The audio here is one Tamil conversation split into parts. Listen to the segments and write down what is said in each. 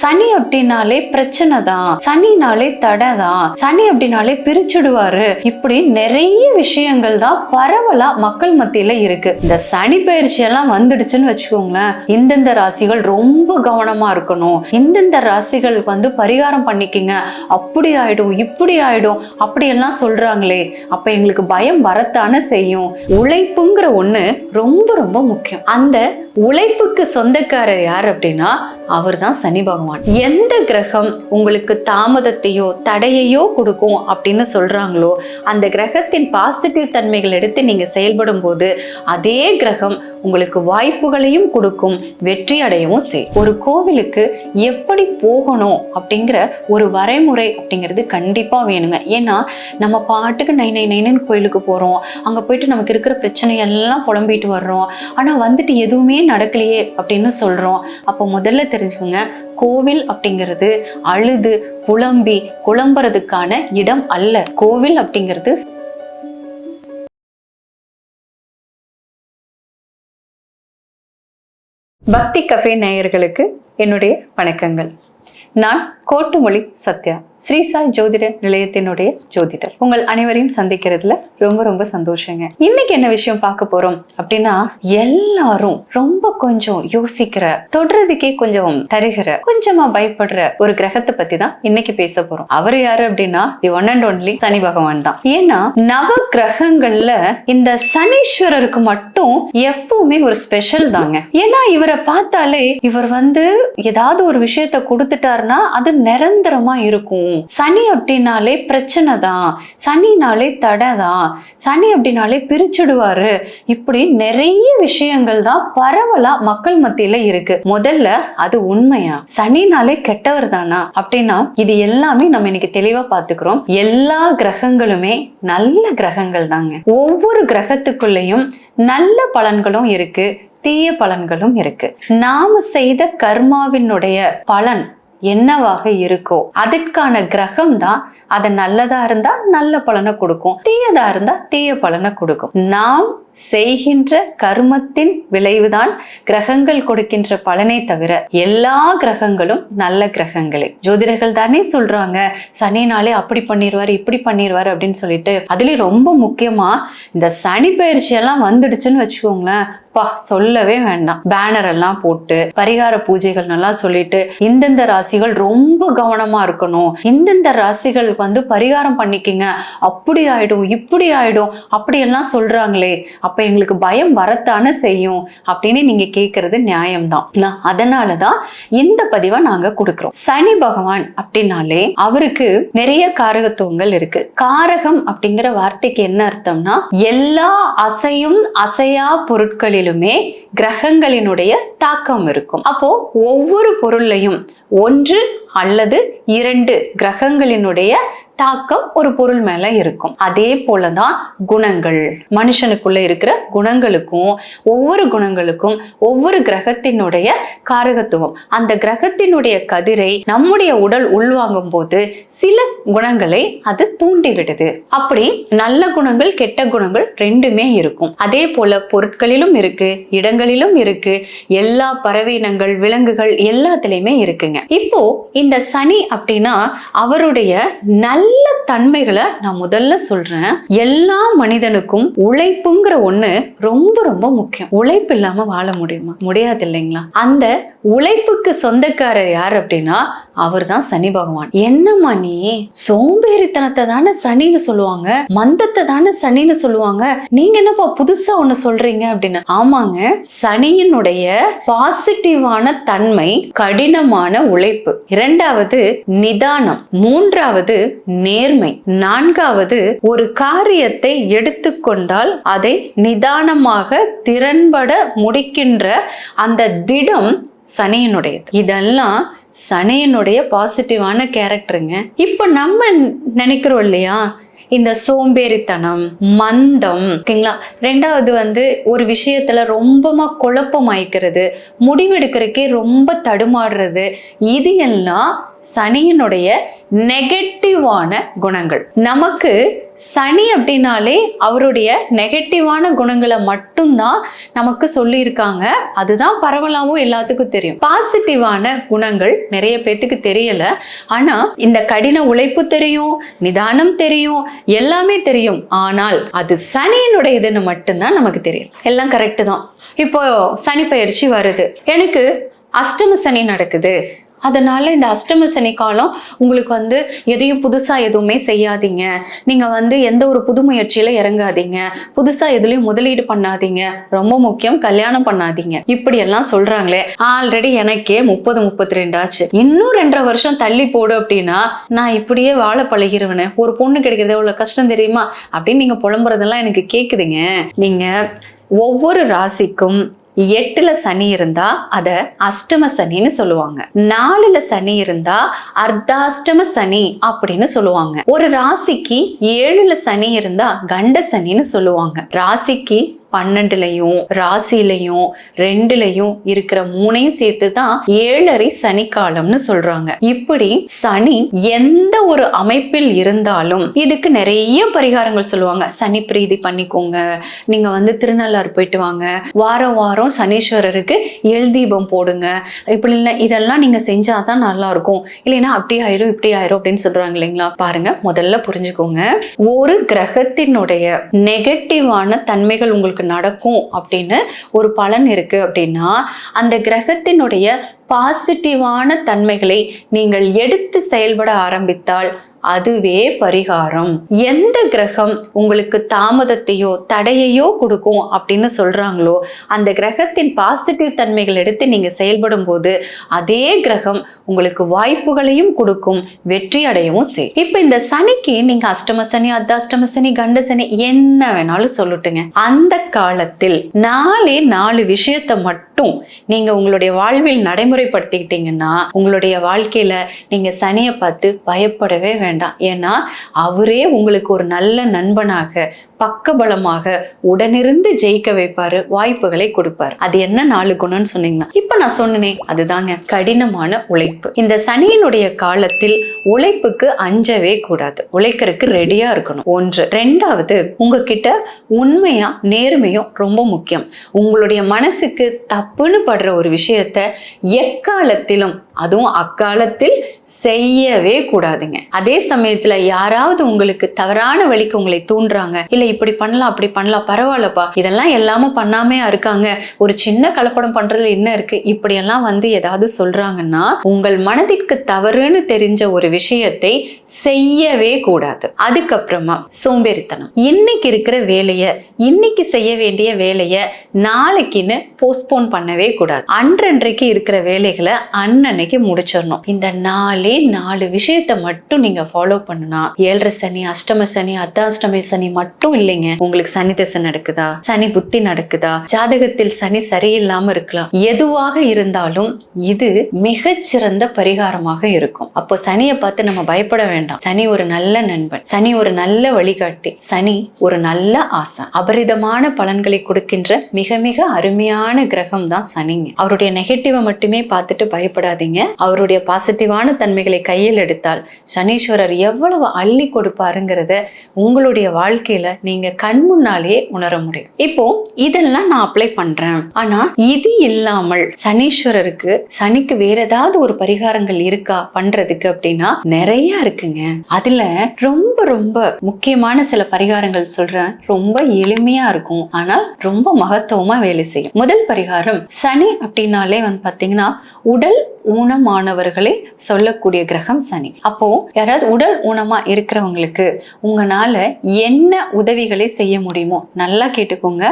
சனி அப்படின்னாலே பிரச்சனை தான் சனினாலே தடை தான் சனி அப்படின்னாலே பிரிச்சுடுவாரு? இப்படி நிறைய விஷயங்கள் தான் பரவலா மக்கள் மத்தியில இருக்கு. இந்த சனி பயிற்சி எல்லாம் வந்துடுச்சுன்னு வச்சுக்கோங்களேன். இந்தந்த ராசிகள் ரொம்ப கவனமா இருக்கணும். இந்தந்த ராசிகள் வந்து பரிகாரம் பண்ணிக்கிங்க. அப்படி ஆயிடும் இப்படி ஆயிடும் அப்படி எல்லாம் சொல்றாங்களே. அப்ப எங்களுக்கு பயம் வரத்தானே செய்யும். உழைப்புங்கிற ஒண்ணு ரொம்ப ரொம்ப முக்கியம். அந்த உழைப்புக்கு சொந்தக்காரர் யார் அப்படின்னா அவர் தான் சனி பகவான். எந்த கிரகம் உங்களுக்கு தாமதத்தையோ தடையையோ கொடுக்கும் அப்படின்னு சொல்றாங்களோ அந்த கிரகத்தின் பாசிட்டிவ் தன்மைகள் எடுத்து நீங்க செயல்படும் போது அதே கிரகம் உங்களுக்கு வாய்ப்புகளையும் கொடுக்கும் வெற்றி அடையவும் செய்யும் ஒரு கோவிலுக்கு எப்படி போகணும் அப்படிங்கிற ஒரு வரைமுறை அப்படிங்கிறது கண்டிப்பாக வேணுங்க. ஏன்னா நம்ம பாட்டுக்கு நை நை நைனு கோயிலுக்கு போகிறோம் அங்கே போயிட்டு நமக்கு இருக்கிற பிரச்சனையெல்லாம் புலம்பிட்டு வர்றோம். ஆனால் வந்துட்டு எதுவுமே நடக்கலையே அப்படின்னு சொல்கிறோம் அப்போ முதல்ல தெரிஞ்சுக்கோங்க கோவில் அப்படிங்கிறது அழுது புலம்பி குழம்புறதுக்கான இடம் அல்ல. கோவில் அப்படிங்கிறது பக்தி கஃபே நேயர்களுக்கு என்னுடைய வணக்கங்கள். நான் கோட்டுமொழி சத்யா ஸ்ரீசாய் ஜோதிட நிலையத்தினுடைய ஜோதிடர். உங்கள் அனைவரையும் சந்திக்கிறதுல ரொம்ப ரொம்ப சந்தோஷங்க. இன்னைக்கு என்ன விஷயம் பார்க்க போறோம் அப்படின்னா எல்லாரும் ரொம்ப கொஞ்சம் யோசிக்கிற தொடுறதுக்கே கொஞ்சம் தருகிற கொஞ்சமா பயப்படுற ஒரு கிரகத்தை பத்தி தான் இன்னைக்கு பேச போறோம். அவர் யாரு அப்படின்னா the one and only Shani Bhagavan தான். ஏன்னா நவ கிரகங்கள்ல இந்த சனீஸ்வரருக்கு மட்டும் எப்பவுமே ஒரு ஸ்பெஷல் தாங்க. ஏன்னா இவரை பார்த்தாலே இவர் வந்து ஏதாவது ஒரு விஷயத்த கொடுத்துட்டாருன்னா அது நிரந்தரமா இருக்கும். சனி அப்படின்னாலே பிரச்சனை தான் சனினாலே தடை தான் சனி அப்படின்னாலே பிரிச்சுடுவாரு. இப்படி நிறைய விஷயங்கள் தான் பரவலா மக்கள் மத்தியில இருக்கு. முதல்ல அது உண்மையா? சனினாலே கெட்டவர் தானா? அப்படின்னா இது எல்லாமே நம்ம இன்னைக்கு தெளிவா பாத்துக்கிறோம். எல்லா கிரகங்களுமே நல்ல கிரகங்கள் தாங்க. ஒவ்வொரு கிரகத்துக்குள்ளேயும் நல்ல பலன்களும் இருக்கு தீய பலன்களும் இருக்கு. நாம செய்த கர்மாவினுடைய பலன் என்னவாக இருக்கோ அதற்கான கிரகம் தான். அது நல்லதா இருந்தா நல்ல பலனை கொடுக்கும். தீயதா இருந்தா தீய பலனை கொடுக்கும். நாம் செய்கின்ற கர்மத்தின் விளைவுதான் கிரகங்கள் கொடுக்கின்ற பலனை தவிர எல்லா கிரகங்களும் நல்ல கிரகங்களே. ஜோதிடர்கள் தானே சொல்றாங்க சனினாலே அப்படி பண்ணிடுவாரு இப்படி பண்ணிடுவாரு அப்படின்னு சொல்லிட்டு. அதுலயும் ரொம்ப முக்கியமா இந்த சனி பயிற்சி எல்லாம் வந்துடுச்சுன்னு வச்சுக்கோங்களேன். பா சொல்லவே வேண்டாம். பேனர் எல்லாம் போட்டு பரிகார பூஜைகள் நல்லா சொல்லிட்டு இந்தந்த ராசிகள் ரொம்ப கவனமா இருக்கணும். இந்தந்த ராசிகள் வந்து பரிகாரம் பண்ணிக்கிங்க. அப்படி ஆயிடும் இப்படி ஆயிடும் அப்படி எல்லாம் சொல்றாங்களே. அப்ப எங்களுக்கு பயம் வரத்தானே செய்யும் அப்படின்னு நீங்க கேட்கறது நியாயம்தான். அதனாலதான் இந்த பதிவை நாங்க கொடுக்குறோம். சனி பகவான் அப்படின்னாலே அவருக்கு நிறைய காரகத்துவங்கள் இருக்கு. காரகம் அப்படிங்கிற வார்த்தைக்கு என்ன அர்த்தம்னா எல்லா அசையும் அசையா பொருளிலுமே கிரகங்களினுடைய தாக்கம் இருக்கும். அப்போ ஒவ்வொரு பொருள்லையும் ஒன்று அல்லது இரண்டு கிரகங்களினுடைய தாக்கம் ஒரு பொருள் மேல இருக்கும். அதே போலதான் குணங்கள். மனுஷனுக்குள்ள இருக்கிற குணங்களுக்கும் ஒவ்வொரு குணங்களுக்கும் ஒவ்வொரு கிரகத்தினுடைய காரகத்துவம். அந்த கிரகத்தினுடைய கதிரை நம்முடைய உடல் உள்வாங்கும் போது சில குணங்களை அது தூண்டி விடுது அப்படி நல்ல குணங்கள் கெட்ட குணங்கள் ரெண்டுமே இருக்கும். அதே போல பொருட்களிலும் இருக்கு இடங்களிலும் இருக்கு எல்லா பறவையினங்கள் விலங்குகள் எல்லாத்துலயுமே இருக்குங்க. இப்போ இந்த சனி அப்படின்னா அவருடைய நல்ல தன்மைகளை நான் முதல்ல சொல்றேன். எல்லா மனிதனுக்கும் உழைப்புங்கிற ஒண்ணு ரொம்ப ரொம்ப முக்கியம். உழைப்பு இல்லாம வாழ முடியுமா? முடியாது இல்லைங்களா? அந்த உழைப்புக்கு சொந்தக்காரர் யார் அப்படின்னா அவர் தான் சனி பகவான். என்னம்மா நீ சோம்பேறித்தனத்தை தானே சனின்னு சொல்லுவாங்க. மந்தத்தை தானே சனின்னு சொல்லுவாங்க. நீங்க என்னப்பா புதுசா ஒண்ணு சொல்றீங்க அப்படின்னு. ஆமாங்க. சனியினுடைய பாசிட்டிவான தன்மை கடினமான உழைப்பு. இரண்டாவது நிதானம். மூன்றாவது நேர்மை. நான்காவது ஒரு காரியத்தை எடுத்துக்கொண்டால் அதை நிதானமாக திறன்பட முடிக்கின்ற அந்த திடம் சனியினுடையது. இதெல்லாம் சனையனுடைய பாசிட்டிவான கேரக்டருங்க இப்போ நம்ம நினைக்கிறோம் இல்லையா? இந்த சோம்பேறித்தனம் மந்தம் ஓகேங்களா? ரெண்டாவது வந்து ஒரு விஷயத்துல ரொம்பமா குழப்பமாய்க்கிறது முடிவெடுக்கிறதுக்கே ரொம்ப தடுமாடுறது இது எல்லாம் சனியினுடைய நெகட்டிவான குணங்கள். நமக்கு சனி அப்படின்னாலே அவருடைய நெகட்டிவான குணங்களை மட்டும்தான் நமக்கு சொல்லியிருக்காங்க. அதுதான் பரவலாகவும் எல்லாத்துக்கும் தெரியும். பாசிட்டிவான குணங்கள் நிறைய பேத்துக்கு தெரியல. ஆனா இந்த கடின உழைப்பு தெரியும் நிதானம் தெரியும் எல்லாமே தெரியும். ஆனால் அது சனியினுடைய இதுன்னு மட்டும்தான் நமக்கு தெரியும். எல்லாம் கரெக்டு தான். இப்போ சனி பயிற்சி வருது. எனக்கு அஷ்டம சனி நடக்குது. அதனால இந்த அஷ்டம சனி காலம் உங்களுக்கு வந்து எதையும் புதுசாக எதுவுமே செய்யாதீங்க. நீங்கள் வந்து எந்த ஒரு புது முயற்சியில இறங்காதீங்க. புதுசாக எதுலேயும் முதலீடு பண்ணாதீங்க. ரொம்ப முக்கியம் கல்யாணம் பண்ணாதீங்க. இப்படி எல்லாம் ஆல்ரெடி எனக்கே முப்பது முப்பத்தி ரெண்டு ஆச்சு. இன்னும் ரெண்டரை வருஷம் தள்ளி போடு அப்படின்னா நான் இப்படியே வாழ பழகிருவேனே. ஒரு பொண்ணு கிடைக்கிறது எவ்வளோ கஷ்டம் தெரியுமா? அப்படின்னு நீங்கள் புலம்புறதெல்லாம் எனக்கு கேட்குதுங்க நீங்கள் ஒவ்வொரு ராசிக்கும் எட்டுல சனி இருந்தா அத அஷ்டம சனின்னு சொல்லுவாங்க. நாலுல சனி இருந்தா அர்த்தாஷ்டம சனி அப்படின்னு சொல்லுவாங்க. ஒரு ராசிக்கு ஏழுல சனி இருந்தா கண்ட சனின்னு சொல்லுவாங்க. ராசிக்கு பன்னெண்டுலையும் ராசிலையும் ரெண்டுலையும் இருக்கிற மூணையும் சேர்த்து தான் ஏழரை சனிக்காலம்னு சொல்றாங்க. இப்படி சனி எந்த ஒரு அமைப்பில் இருந்தாலும் இதுக்கு நிறைய பரிகாரங்கள் சொல்லுவாங்க. சனி பிரீதி பண்ணிக்கோங்க. நீங்க வந்து திருநள்ளாறு போயிட்டு வாங்க. வாரம் வாரம் சனீஸ்வரருக்கு எல் தீபம் போடுங்க. இப்படி இல்லை இதெல்லாம் நீங்க செஞ்சாதான் நல்லா இருக்கும் இல்லைன்னா அப்படி ஆயிரும் இப்படி ஆயிரும் அப்படின்னு சொல்றாங்க இல்லைங்களா? பாருங்க முதல்ல புரிஞ்சுக்கோங்க. ஒரு கிரகத்தினுடைய நெகட்டிவான தன்மைகள் உங்களுக்கு நடக்கும் அப்படின்னு ஒரு பலன் இருக்கு அப்படின்னா அந்த கிரகத்தினுடைய பாசிட்டிவான தன்மைகளை நீங்கள் எடுத்து செயல்பட ஆரம்பித்தால் அதுவே பரிகாரம். எந்த கிரகம் உங்களுக்கு தாமதத்தையோ தடையையோ கொடுக்கும் அப்படின்னு சொல்றாங்களோ அந்த கிரகத்தின் பாசிட்டிவ் தன்மைகள் எடுத்து நீங்க செயல்படும் போது அதே கிரகம் உங்களுக்கு வாய்ப்புகளையும் கொடுக்கும் வெற்றி அடையவும் செய்யும். இப்ப இந்த சனிக்கு நீங்க அஷ்டம சனி அர்த்தாஷ்டம சனி கண்ட சனி என்ன வேணாலும் சொல்லட்டுங்க. அந்த காலத்தில் நாலே நாலு விஷயத்தை மட்டும் நீங்க உங்களுடைய வாழ்வில் நடைமுறைப்படுத்திக்கிட்டீங்கன்னா உங்களுடைய வாழ்க்கையில நீங்க சனியை பார்த்து பயப்படவே வேண்டாம் ஏன்னா அவரே உங்களுக்கு ஒரு நல்ல நண்பனாக பக்கபலமாக உடனிருந்து ஜெயிக்க வைப்பாரு வாய்ப்புகளை கொடுப்பாரு. அது என்ன நாலு குணம்னு சொன்னீங்கன்னா இப்ப நான் சொன்னேனே அதுதாங்க. கடினமான உழைப்பு. இந்த சனியினுடைய காலத்தில் உழைப்புக்கு அஞ்சவே கூடாது. உழைக்கிறதுக்கு ரெடியா இருக்கணும். ஒன்று. ரெண்டாவது உங்ககிட்ட உண்மையா நேர்மையும் ரொம்ப முக்கியம். உங்களுடைய மனசுக்கு தப்புன்னு படுற ஒரு விஷயத்த எக்காலத்திலும் அதுவும் அக்காலத்தில் செய்யவே கூடாதுங்க. அதே சமயத்துல யாராவது உங்களுக்கு தவறான வழிக்கு உங்களை தூண்டுறாங்க இல்ல இப்படி பண்ணலாம் அப்படி பண்ணலாம் பரவாயில்லப்பா இதெல்லாம் எல்லாமே பண்ணாமே இருக்காங்க ஒரு சின்ன கலப்படம் பண்றதுல என்ன இருக்கு? இப்படி எல்லாம் வந்து ஏதாவது சொல்றாங்கன்னா உங்கள் மனதிற்கு தவறுன்னு தெரிஞ்ச ஒரு விஷயத்தை செய்யவே கூடாது. அதுக்கப்புறமா சோம்பேறித்தனம். இன்னைக்கு இருக்கிற வேலைய இன்னைக்கு செய்ய வேண்டிய வேலைய நாளைக்குன்னு போஸ்ட்போன் பண்ணவே கூடாது. அன்றன்றைக்கு இருக்கிற வேலைகளை அன்னன்னைக்கு முடிச்சிடணும். இந்த நாலே நாலு விஷயத்தை மட்டும் நீங்க ஃபாலோ பண்ணுனா ஏழரை சனி அஷ்டம சனி அர்த்தாஷ்டமி சனி மட்டும் இல்லைங்க. உங்களுக்கு சனி திசை நடக்குதா? சனி புத்தி நடக்குதா? ஜாதகத்தில் சனி சரியில்லாம இருக்கலாம். எதுவாக இருந்தாலும் இது மிகச்சிறந்த பரிகாரமாக இருக்கும். அப்போ சனியை பார்த்து நம்ம பயப்பட வேண்டாம். சனி ஒரு நல்ல நண்பன். சனி ஒரு நல்ல வழிகாட்டி. சனி ஒரு நல்ல ஆசை அபரிதமான பலன்களை கொடுக்கின்ற மிக மிக அருமையான கிரகம் தான் சனிங்க. அவருடைய நெகட்டிவை மட்டுமே பார்த்துட்டு பயப்படாதீங்க. அவருடைய பாசிட்டிவான தன்மைகளை கையில் எடுத்தால் சனீஸ்வரர் எவ்வளவு அள்ளி கொடுப்பாருங்கிறத உங்களுடைய வாழ்க்கையில நீங்க கண் முன்னாலேயே உணர முடியும். இப்போ இதெல்லாம் நான் அப்ளை பண்றேன். ஆனா இது இல்லாமல் சனீஸ்வரருக்கு சனிக்கு வேற ஏதாவது ஒரு பரிகாரங்கள் இருக்கா பண்றதுக்கு அப்படின்னா நிறைய இருக்குங்க. அதுல ரொம்ப ரொம்ப முக்கியமான சில பரிகாரங்கள் சொல்றேன். ரொம்ப எளிமையா இருக்கும். ஆனால் ரொம்ப மகத்துவமா வேலை செய்யும். முதல் பரிகாரம் சனி அப்படின்னாலே வந்து பாத்தீங்கன்னா உடல் ஊனமானவர்களை சொல்லக்கூடிய கிரகம் சனி. அப்போ யாராவது உடல் ஊனமா இருக்கிறவங்களுக்கு உங்களால என்ன உதவிகளை செய்ய முடியுமோ நல்லா கேட்டுக்கோங்க.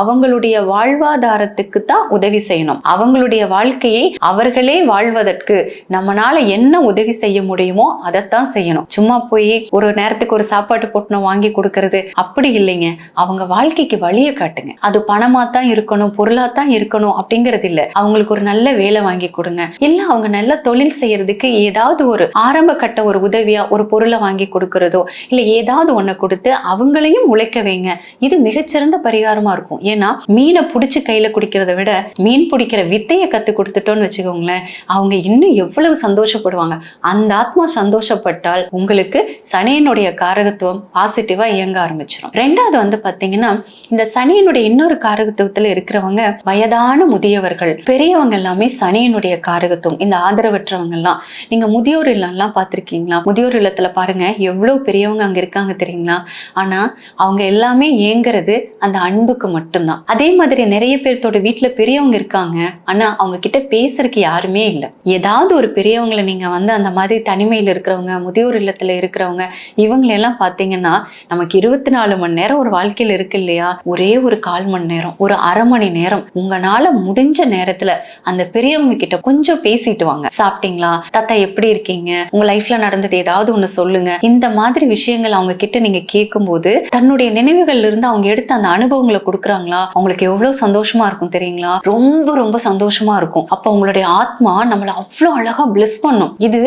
அவங்களுடைய வாழ்வாதாரத்துக்கு தான் உதவி செய்யணும். அவங்களுடைய வாழ்க்கையை அவர்களே வாழ்வதற்கு நம்மனால என்ன உதவி செய்ய முடியுமோ அதைத்தான் செய்யணும். சும்மா போய் ஒரு நேரத்துக்கு ஒரு சாப்பாட்டு பொட்டணம் வாங்கி கொடுக்கறது அப்படி இல்லைங்க. அவங்க வாழ்க்கைக்கு வழியை காட்டுங்க. அது பணமா தான் இருக்கணும் பொருளா தான் இருக்கணும் அப்படிங்கிறது இல்ல அவங்களுக்கு ஒரு நல்ல வேலை வாங்கி கொடுங்க. எல்லா அவங்க நல்ல தொழில் செய்யறதுக்கு ஏதாவது ஒரு ஆரம்ப கட்ட ஒரு உதவியா ஒரு பொருளை வாங்கி கொடுக்கறதோ இல்ல ஏதாவது ஒண்ணை கொடுத்து அவங்களையும் உழைக்க வைங்க. இது மிகச்சிறந்த பரிகாரமா இருக்கும். ஏன்னா மீனை பிடிச்சி கையில குடிக்கிறத விட மீன் பிடிக்கிற வித்தையை கத்து கொடுத்துட்டோம்னு வச்சுக்கோங்களேன் அவங்க இன்னும் எவ்வளவு சந்தோஷப்படுவாங்க. அந்த ஆத்மா சந்தோஷப்பட்டால் உங்களுக்கு சனியனுடைய காரகத்துவம் பாசிட்டிவா இயங்க ஆரம்பிச்சிடும் ரெண்டாவது வந்து பாத்தீங்கன்னா இந்த சனியனுடைய இன்னொரு காரகத்துவத்துல இருக்கிறவங்க வயதான முதியவர்கள் பெரியவங்க எல்லாமே சனியனுடைய காரகத்துவம். இந்த ஆதரவற்றவங்க எல்லாம் நீங்க முதியோர் இல்லம்லாம் பார்த்திருக்கீங்களா? முதியோர் இல்லத்துல பாருங்க எவ்வளவு பெரியவங்க அங்க இருக்காங்க தெரியுங்களா? ஆனா அவங்க எல்லாமே ஏங்குறது அந்த அன்புக்கு மட்டும்தான். அதே மாதிரி நிறைய பேர்த்தோட வீட்டுல பெரியவங்க இருக்காங்க. ஆனா அவங்க கிட்ட பேசுறதுக்கு யாருமே இல்லை. ஏதாவது ஒரு பெரியவங்களை நீங்க வந்து அந்த மாதிரி தனிமையில் இருக்கிறவங்க முதியோர் இல்லத்துல இருக்கிறவங்க இவங்களெல்லாம் பார்த்தீங்கன்னா நமக்கு இருபத்தி நாலு மணி நேரம் ஒரு வாழ்க்கையில் இருக்கு இல்லையா? ஒரே ஒரு கால் மணி நேரம் ஒரு அரை மணி நேரம். உங்களால முடிஞ்ச நேரத்துல அந்த பெரியவங்க கிட்ட கொஞ்சம் பேசிட்டு வாங்க சாப்பிட்டீங்களா? தாத்தா எப்படி இருக்கீங்க? உங்க லைஃப்ல நடந்தது ஏதாவது ஒண்ணு சொல்லுங்க. இந்த மாதிரி விஷயங்கள் அவங்க கிட்ட நீங்க கேட்கும்போது தன்னுடைய நினைவுகள்ல இருந்து அவங்க எடுத்த அந்த அனுபவங்களை கொடுக்குறாங்களா? அவங்களுக்கு எவ்வளவு சந்தோஷமா இருக்கும் தெரியுங்களா? ரொம்ப ரொம்ப சந்தோஷமா இருக்கும். அப்ப உங்களுடைய ஆத்மா நம்மளை அவ்வளவு அழகா பிளஸ் பண்ணும். இது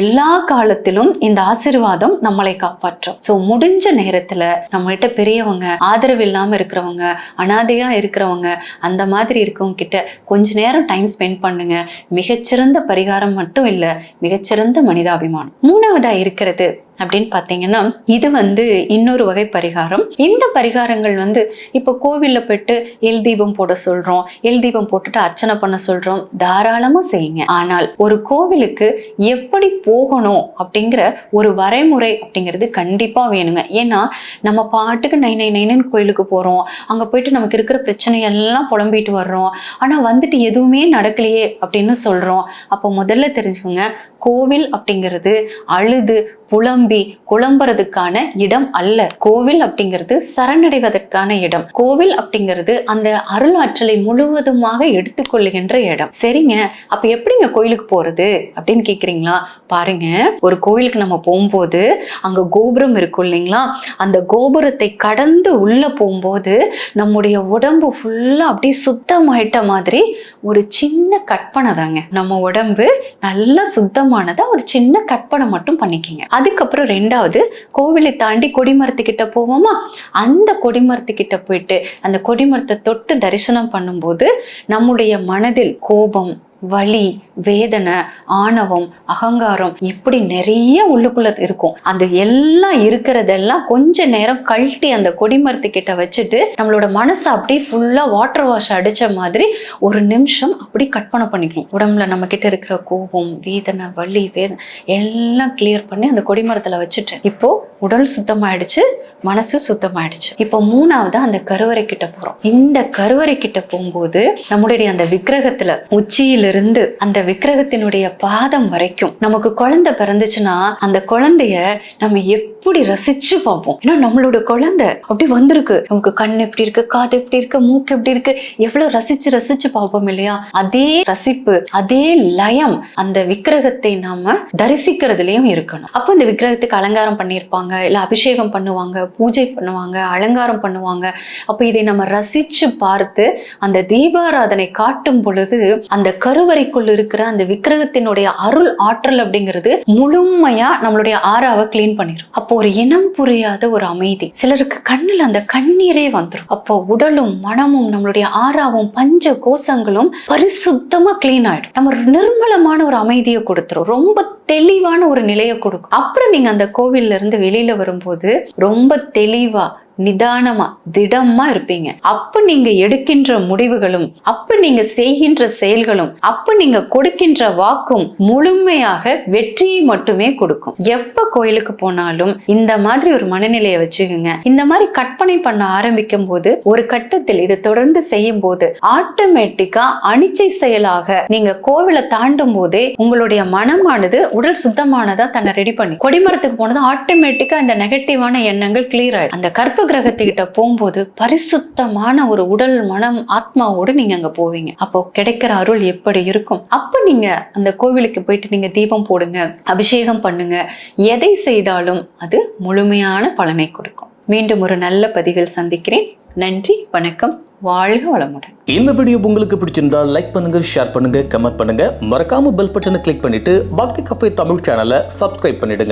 எல்லா காலத்திலும் இந்த ஆசீர்வாதம் நம்மளை காப்பாற்றும். சோ முடிஞ்ச நேரத்துல நம்மகிட்ட பெரியவங்க ஆதரவு இல்லாம இருக்கிறவங்க அனாதையா இருக்கிறவங்க அந்த மாதிரி இருக்கவங்க கிட்ட கொஞ்ச நேரம் டைம் ஸ்பெண்ட் பண்ணுங்க. மிகச்சிறந்த பரிகாரம் மட்டும் இல்ல மிகச்சிறந்த மனிதாபிமானம். மூணாவதா இருக்கிறது அப்படின்னு பார்த்தீங்கன்னா இது வந்து இன்னொரு வகை பரிகாரம். இந்த பரிகாரங்கள் வந்து இப்போ கோவிலில் போயிட்டு எல் தீபம் போட சொல்கிறோம் எல் தீபம் போட்டுட்டு அர்ச்சனை பண்ண சொல்கிறோம் தாராளமாக செய்யுங்க. ஆனால் ஒரு கோவிலுக்கு எப்படி போகணும் அப்படிங்கிற ஒரு வரைமுறை அப்படிங்கிறது கண்டிப்பாக வேணுங்க. ஏன்னா நம்ம பாட்டுக்கு நை நை நைனன்னு கோயிலுக்கு போகிறோம் அங்கே போயிட்டு நமக்கு இருக்கிற பிரச்சனையெல்லாம் புலம்பிட்டு வர்றோம். ஆனால் வந்துட்டு எதுவுமே நடக்கலையே அப்படின்னு சொல்கிறோம் அப்போ முதல்ல தெரிஞ்சுக்கோங்க கோவில் அப்படிங்கிறது அழுது புலம்பி குழம்புறதுக்கான இடம் அல்ல. கோவில் அப்படிங்கிறது சரணடைவதற்கான இடம். கோவில் அப்படிங்கிறது அந்த அருளாற்றலை முழுவதுமாக எடுத்துக்கொள்ளுகின்ற இடம். சரிங்க அப்ப எப்படிங்க கோயிலுக்கு போறது அப்படின்னு கேக்குறீங்களா? பாருங்க ஒரு கோயிலுக்கு நம்ம போகும்போது அங்க கோபுரம் இருக்கும் இல்லைங்களா? அந்த கோபுரத்தை கடந்து உள்ள போகும்போது நம்முடைய உடம்பு ஃபுல்லா அப்படியே சுத்தமாயிட்ட மாதிரி ஒரு சின்ன கற்பனை தாங்க. நம்ம உடம்பு நல்லா சுத்தமானதா ஒரு சின்ன கற்பனை மட்டும் பண்ணிக்கிங்க. அதுக்கப்புறம் ரெண்டாவது கோவிலை தாண்டி கொடிமரத்துக்கிட்ட போவோமா? அந்த கொடிமரத்துக்கிட்ட போயிட்டு அந்த கொடிமரத்தை தொட்டு தரிசனம் பண்ணும்போது நம்முடைய மனதில் கோபம் வலி வேதனை ஆணவம் அகங்காரம் இப்படி நிறைய உள்ளுக்குள்ள இருக்கும். அந்த எல்லாம் இருக்கிறதெல்லாம் கொஞ்ச நேரம் கழட்டி அந்த கொடிமரத்துக்கிட்ட வச்சுட்டு நம்மளோட மனசை அப்படியே ஃபுல்லா வாட்டர் வாஷ் அடிச்ச மாதிரி ஒரு நிமிஷம் அப்படி கற்பனை பண்ணிக்கணும். உடம்புல நம்ம கிட்ட இருக்கிற கோபம் வேதனை வலி வேதனை எல்லாம் கிளியர் பண்ணி அந்த கொடிமரத்துல வச்சுட்டு இப்போ உடல் சுத்தமாயிடுச்சு. மனசு சுத்தமாயிடுச்சு. இப்போ மூணாவது அந்த கருவறை கிட்ட போறோம். இந்த கருவறை கிட்ட போகும்போது நம்மளுடைய அந்த விக்கிரகத்துல உச்சியிலிருந்து அந்த விக்கிரகத்தினுடைய பாதம் வரைக்கும் நமக்கு குழந்தை பிறந்துச்சுன்னா அந்த குழந்தைய நம்ம எப்படி ரசிச்சு பார்ப்போம்? ஏன்னா நம்மளோட குழந்தை அப்படி வந்திருக்கு. நமக்கு கண் எப்படி இருக்கு காது எப்படி இருக்கு மூக்கு எப்படி இருக்கு எவ்வளவு ரசிச்சு ரசிச்சு பார்ப்போம் இல்லையா? அதே ரசிப்பு அதே லயம் அந்த விக்கிரகத்தை நாம தரிசிக்கிறதுலயும் இருக்கணும். அப்போ இந்த விக்கிரகத்துக்கு அலங்காரம் பண்ணியிருப்பாங்க இல்ல அபிஷேகம் பண்ணுவாங்க பூஜை பண்ணுவாங்க அலங்காரம் பண்ணுவாங்க. அப்போ இதை நம்ம ரசிச்சு பார்த்து அந்த தீபாராதனை காட்டும் பொழுது அந்த கருவறைக்குள் இருக்கிற அந்த விக்கிரகத்தினுடைய அருள் ஆற்றல் அப்படிங்கிறது முழுமையா நம்மளுடைய ஆறாவை கிளீன் பண்ணிடும் அப்போ ஒரு இனம் புரியாத ஒரு அமைதி. சிலருக்கு கண்ணில் அந்த கண்ணீரே வந்துடும் அப்போ உடலும் மனமும் நம்மளுடைய ஆறாவும் பஞ்ச கோஷங்களும் பரிசுத்தமா கிளீன் ஆயிடும். நம்ம ஒரு நிர்மலமான ஒரு அமைதியை கொடுத்துரும். ரொம்ப தெளிவான ஒரு நிலையை கொடுக்கும். அப்புறம் நீங்க அந்த கோவில்ல இருந்து வெளியில வரும்போது ரொம்ப தெளிவா நிதானமா திடமா இருப்பீங்க. அப்ப நீங்க எடுக்கின்ற முடிவுகளும் அப்ப நீங்க செய்கின்ற செயல்களும் அப்ப நீங்க கொடுக்கின்ற வாக்கும் முழுமையாக வெற்றியை மட்டுமே கொடுக்கும். எப்ப கோயிலுக்கு போனாலும் இந்த மாதிரி ஒரு மனநிலையை வச்சுக்கோங்க. இந்த மாதிரி கற்பனை பண்ண ஆரம்பிக்கும் போது ஒரு கட்டத்தில் இது தொடர்ந்து செய்யும் போது ஆட்டோமேட்டிக்கா அனிச்சை செயலாக நீங்க கோவிலை தாண்டும் போதே உங்களுடைய மனமானது உடல் சுத்தமானதா தன்னை ரெடி பண்ணி கொடிமரத்துக்கு போனது ஆட்டோமேட்டிக்கா இந்த நெகட்டிவான எண்ணங்கள் கிளியர் ஆயிடும். அந்த கற்பு கிரகத்துக்கிட்ட போகும்போது பரிசுத்தமான ஒரு உடல் மனம் ஆத்மாவோடு நீங்க அங்க போவீங்க. அப்போ கிடைக்கிற அருள் எப்படி இருக்கும்? அப்ப நீங்க அந்த கோவிலுக்கு போயிட்டு நீங்க தீபம் போடுங்க அபிஷேகம் பண்ணுங்க. எதை செய்தாலும் அது முழுமையான பலனை கொடுக்கும். மீண்டும் ஒரு நல்ல பதிவில் சந்திக்கிறேன். நன்றி வணக்கம். வாழ்க வளமுடன். இந்த வீடியோ உங்களுக்கு பிடிச்சிருந்தா லைக் பண்ணுங்க ஷேர் பண்ணுங்க கமெண்ட் பண்ணுங்க. மறக்காம பெல் பட்டனை கிளிக் பண்ணிட்டு பக்தி கஃபே தமிழ் சேனலை சப்ஸ்கிரைப் பண்ணிடுங்க.